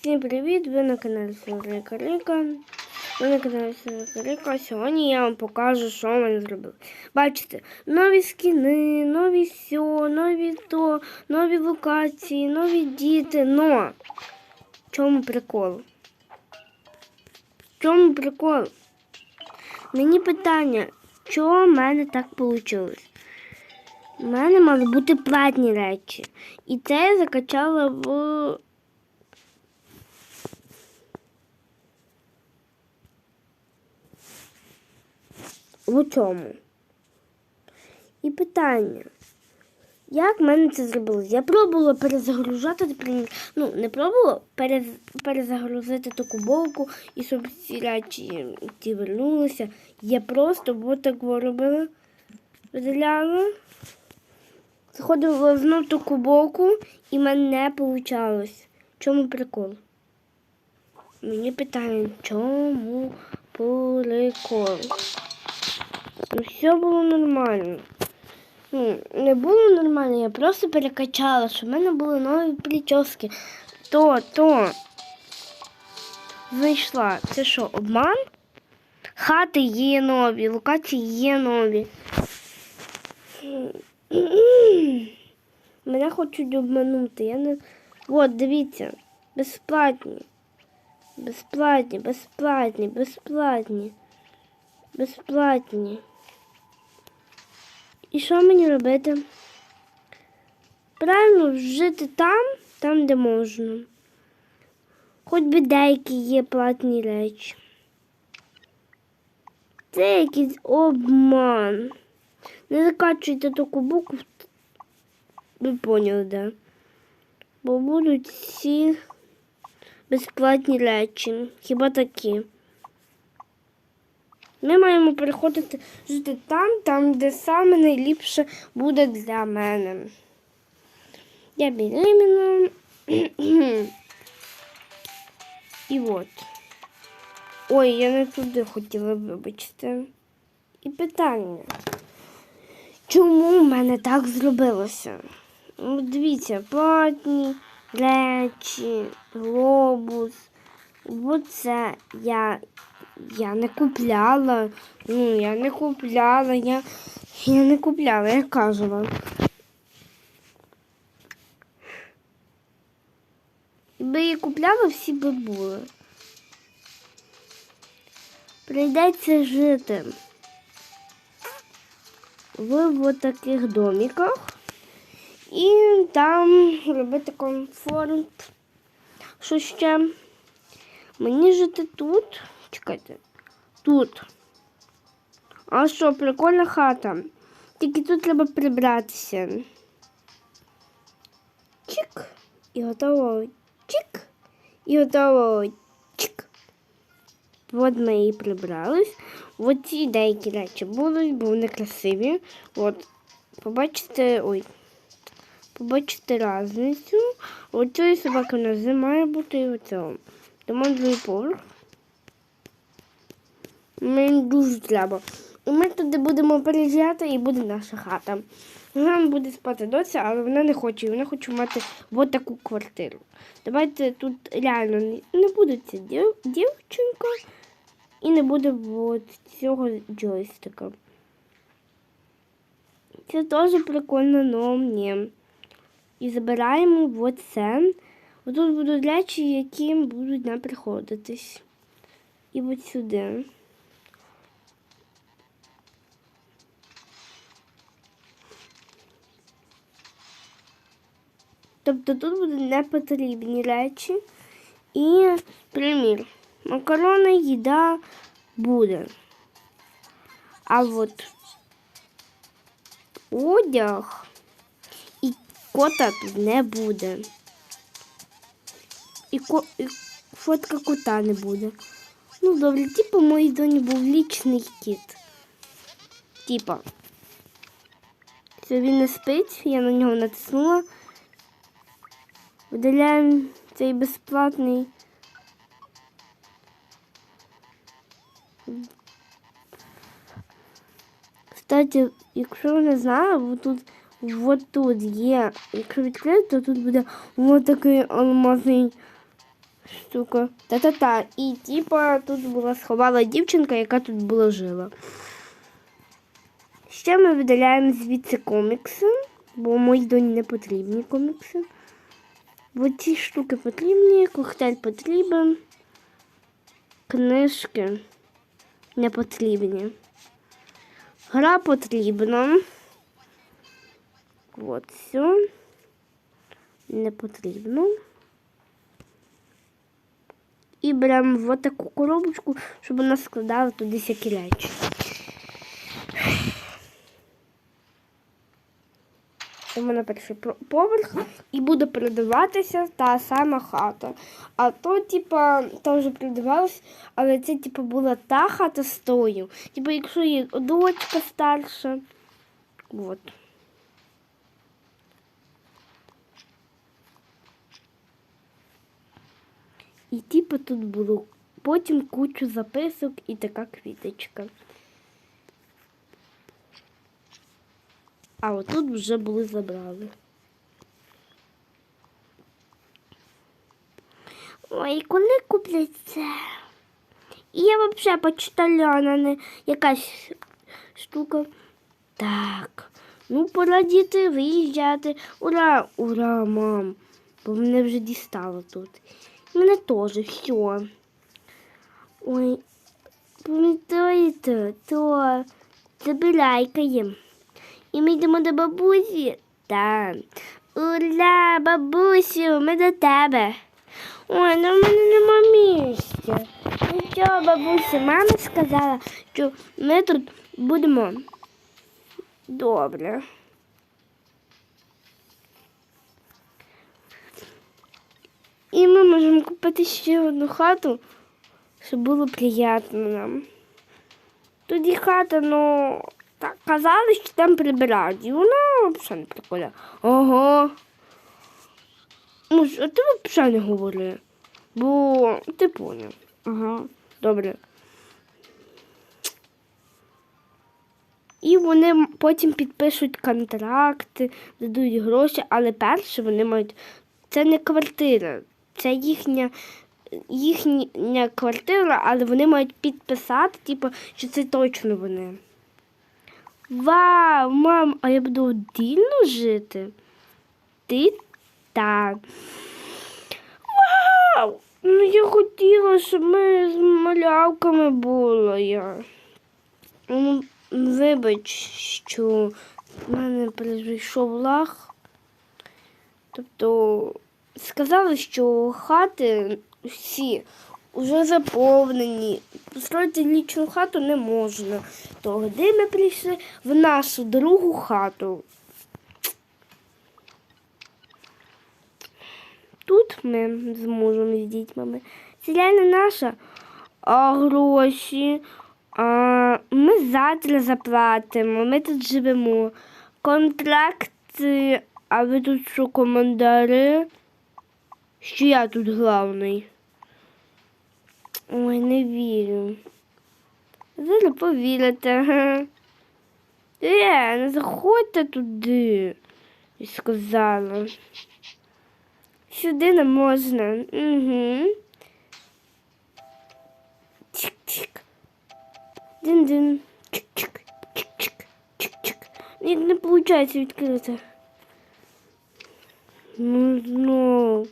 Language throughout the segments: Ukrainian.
Всім привіт! Ви на каналі Сергійка Ріка. Ви на каналі Сергійка Ріка. Сьогодні я вам покажу, що ми зробили. Бачите, нові скіни, нові сьо, нові то, нові локації, нові діти. Но в чому прикол? В чому прикол? Мені питання, чого в мене так вийшло? У мене мали бути платні речі. І це я закачала в в чому? І питання. Як в мене це зробилось? Я пробувала перезагружати, ну, не пробувала перез, перезагрузити ту кубовку і щоб ці речі ті вернулися. Я просто от так робила, видаляла, заходила знов ту кубовку і в мене не вийшло. Чому прикол? Мені питають, чому прикол? Ну, все було нормально. Ну, не було нормально, я просто перекачала, щоб в мене були нові прически. То, то. Знайшла. Це що, обман? Хати є нові, локації є нові. Мене хочуть обманути. Я не... От, дивіться. Безплатні. Безплатні, безплатні, безплатні. Безплатні. І що мені робити? Правильно жити там, там, де можна. Хоч би деякі є платні речі. Це якийсь обман. Не закачуйте таку букву. Ви поняли, де. Бо будуть всі безплатні речі. Хіба такі. Ми маємо переходити жити там, там, де саме найліпше буде для мене. Я беременна. І от. Ой, я не туди хотіла вибачте. І питання. Чому в мене так зробилося? Ну, Дивіться, платні речі, глобус. Оце я я не купляла. Ну, я не купляла, я я не купляла, я кажу вам. Якби я купляла, всі би були. Прийдеться жити в таких домиках і там робити комфорт. Що ще? Мені жити тут. Чекайте. Тут. А що, прикольна хата. Тільки тут треба прибратися. Чик. І готово. Чик. І готово. Чик. От ми і прибрались. От ці деякі речі будуть, бо вони красиві. От. Побачите, ой. Побачите різницю. Оцієї собаки у нас не бути і оцього. Тому другий поверх. Мені дуже треба. І ми туди будемо переїжджати і буде наша хата. Вона буде спати доця, але вона не хоче. Вона хоче мати от таку квартиру. Давайте тут реально не буде ця дів, дівчинка і не буде от цього джойстика. Це теж прикольно, но ні. І забираємо от це. Тут будуть речі, які будуть нам приходитись. І от сюди. Тобто тут будуть непотрібні речі. І, примір, макарони, їда буде. А от одяг і кота тут не буде. І, ко... і фотка кота не буде. Ну, добре, типу, моїй доні був лічний кіт. Типа. Це він не спить, я на нього натиснула. Видаляємо цей безплатний. Кстати, якщо не знали, тут, вот тут є, якщо відкрити, то тут буде вот такий алмазний штука. Та-та-та. І типа тут була сховала дівчинка, яка тут була жила. Ще ми видаляємо звідси комікси, бо моїй доні не потрібні комікси. Бо ці штуки потрібні, коктейль потрібен, книжки не потрібні. Гра потрібна. От все. Не потрібно. І беремо в таку коробочку, щоб вона складала туди всякі речі. У мене перший поверх і буде передаватися та сама хата. А то, типа, то вже передавалось, але це, типа, була та хата з тою. Типа, якщо є дочка старша. От. І типу тут було потім кучу записок і така квіточка. А отут вже були забрали. Ой, коли куплять це? І я взагалі почтальона, не якась штука. Так, ну пора діти виїжджати. Ура, ура, мам. Бо мене вже дістало тут. Мене теж все. Ой, пам'ятаєте, то забирайкаємо. І ми йдемо до бабусі. Так. Ура, бабусю, ми до тебе. Ой, ну в мене нема місця. Ну що, бабуся, мама сказала, що ми тут будемо. Добре. І ми можемо купити ще одну хату, щоб було приємно нам. Тоді хата, ну, так, казали, що там прибирають. І вона взагалі не прикольна. Ого. Ну, а ти взагалі не говори. Бо ти поняв. Ага, добре. І вони потім підпишуть контракти, дадуть гроші, але перше вони мають. Це не квартира, це їхня, їхня квартира, але вони мають підписати, типу, що це точно вони. Вау, мам, а я буду отдільно жити? Ти так. Вау! Ну я хотіла, щоб ми з малявками були. Я. Ну, вибач, що в мене прийшов лаг. Тобто сказали, що хати всі вже заповнені. Построїти лічну хату не можна. Тоді ми прийшли в нашу другу хату. Тут ми з мужем з дітьми. Це реально наша. А гроші. А, ми завтра заплатимо, ми тут живемо. Контракти, а ви тут що, командари? Що я тут главний? Ой, не вірю. Зараз повірите. га. Е, не заходьте туди, сказала. Сюди не можна. Угу. Чик-чик. Дин-дин. Чик-чик. Чик-чик. Чик-чик. Ні, не виходить відкрити. Ну, ну.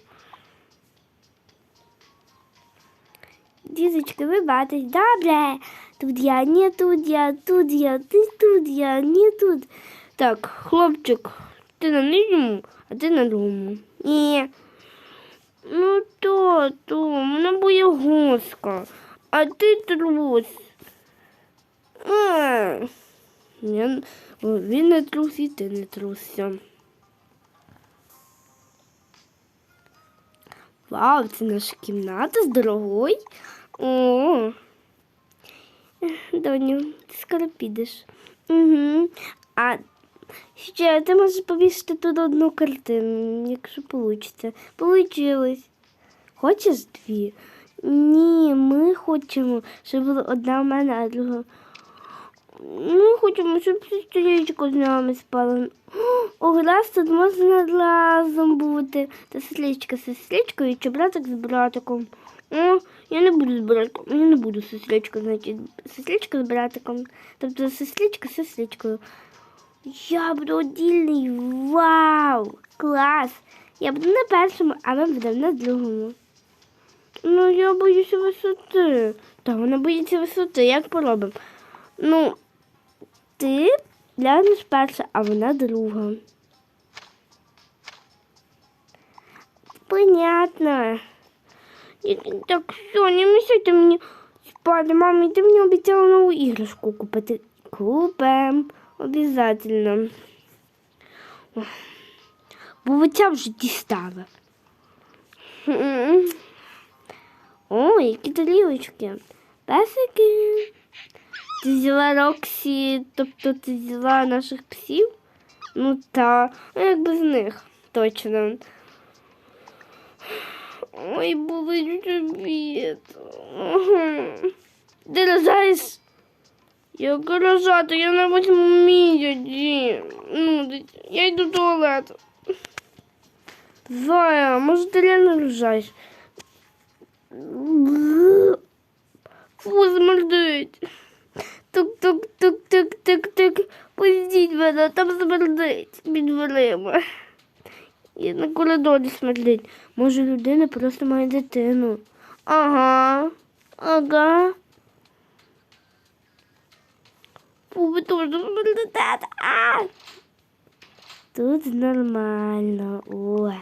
Дізочка, ви бачите, добре. Тут я, не тут я, тут я, ти тут я, не тут. Так, хлопчик, ти на нижньому, а ти на другому. Ні. Ну то, то, мене боє гуска, а ти трус. А, я, він не трус і ти не трусся. Вау, це наша кімната з дорогою. О. Доню, ти скоро підеш. Угу. А ще ти можеш повісити тут одну картину, якщо вийде. Получилось. Хочеш дві? Ні, ми хочемо, щоб була одна в мене, а друга. Ми хочемо, щоб сестричка з нами спала. О, раз тут можна разом бути. Та сестричка з сестричкою чи братик з братиком. О, я не буду з братком, я не буду з сестричкою, значить, сестричка з братиком. Тобто сестричка з сестричкою. Я буду одільний. Вау! Клас! Я буду на першому, а ми будемо на другому. Ну, я боюся висоти. Та вона боїться висоти, як поробимо? Ну, ти лягнеш перша, а вона друга. Понятно. Так, все, не мішайте мені спати, мамі, ти мені обіцяла нову іграшку купити. Купим. Ох, Бо ця вже дістала. О, які тарілочки. Песики. Ти взяла Роксі, тобто ти взяла наших псів? Ну та, а як без них, точно. Ой, болить. Ти рожаєш? Як рожати, я на восьмому місяці. Ну, я йду в туалет. Зая, може ти реально рожаєш? Фу, смердить. Тук-тук-тук-тук-тук-тук. Пустіть мене, там смердить під дверима. І на коридорі смердить. Може, людина просто має дитину. Ага. Ага. Фу, ви теж смердите. А! Тут нормально. О.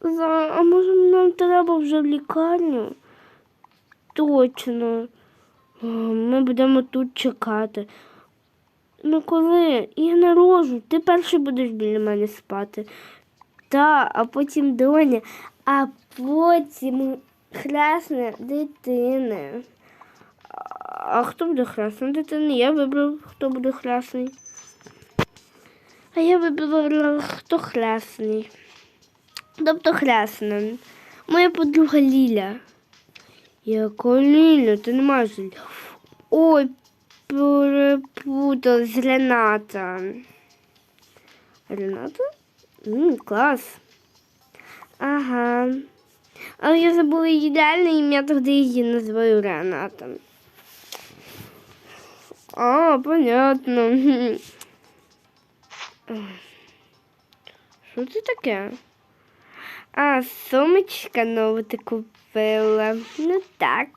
За, а може нам треба вже в лікарню? Точно. Ми будемо тут чекати. Ну коли я народжу, ти перший будеш біля мене спати. Та, а потім доня, а потім хресна дитина. А хто буде хресна дитина? Я вибрав, хто буде хресний. А я вибрала, хто хресний. Тобто хресна. Моя подруга Ліля. Яка Ліля? Ти не маєш. Ой, перепутала з Рената. Рената? М, клас. Ага. Але я забула її ідеальне ім'я, тоді її називаю Рената. А, понятно. Що це таке? А, сумочка нову ти купила. Ну так.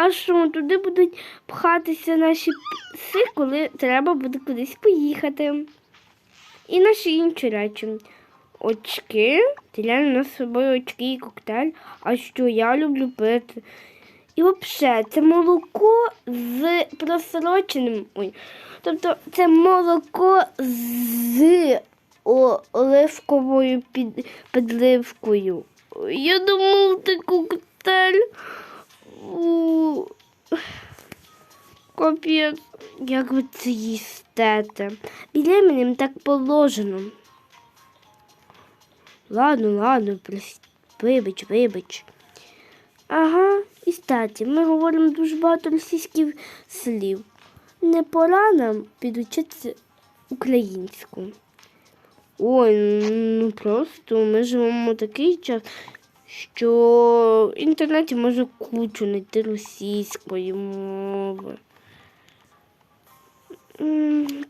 А що, туди будуть пхатися наші пси, коли треба буде кудись поїхати. І наші інші речі. Очки. Реально на собою очки і коктейль. А що я люблю пити? І взагалі, це молоко з просроченим. Ой. Тобто це молоко з оливковою під, підливкою. Я думав, це коктейль. У, як ви це їстете? Беременним так положено. Ладно, ладно, вибач, вибач. Ага, і статі, ми говоримо дуже багато російських слів. Не пора нам підучитися українську. Ой, ну просто ми живемо такий час, що в інтернеті може кучу знайти російської мови.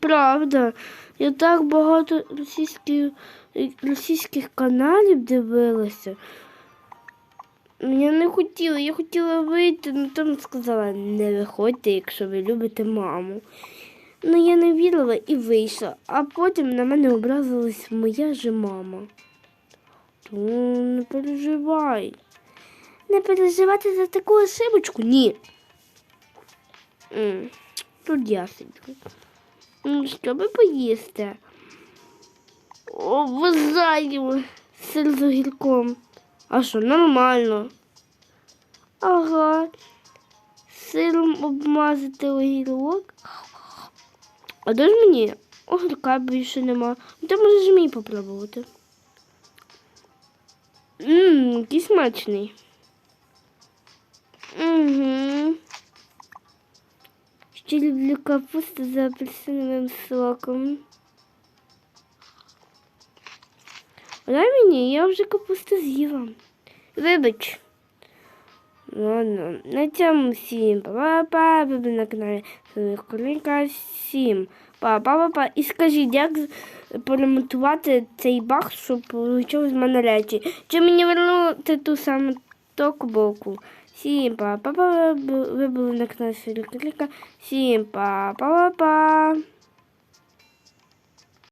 Правда, я так багато російських, російських каналів дивилася. Ну, Я не хотіла, я хотіла вийти, але там сказала, не виходьте, якщо ви любите маму. Ну, я не вірила і вийшла, а потім на мене образилась моя же мама. То не переживай. Не переживати за таку ошибочку? Ні. Тут я сиджу. Що ви поїсте? Обожаю сир з огірком. А що, нормально? Ага. Сиром обмазати огірок. А де ж мені? Огірка більше нема. Ну, Ти можеш мій попробувати. Ммм, який смачний. Угу. Ще люблю капусту з апельсиновим соком. Дай мені, я вже капусту з'їла. Вибач. Ладно, на цьому всім па-па-па, ви на каналі Колінка всім. Па-па-па-па. І скажіть, як поремонтувати цей баг, щоб вийшов з мене речі. Чи мені вернути ту саму токбоку? Всім па-па-па, ви були на каналі Колінка. Всім па-па-па-па.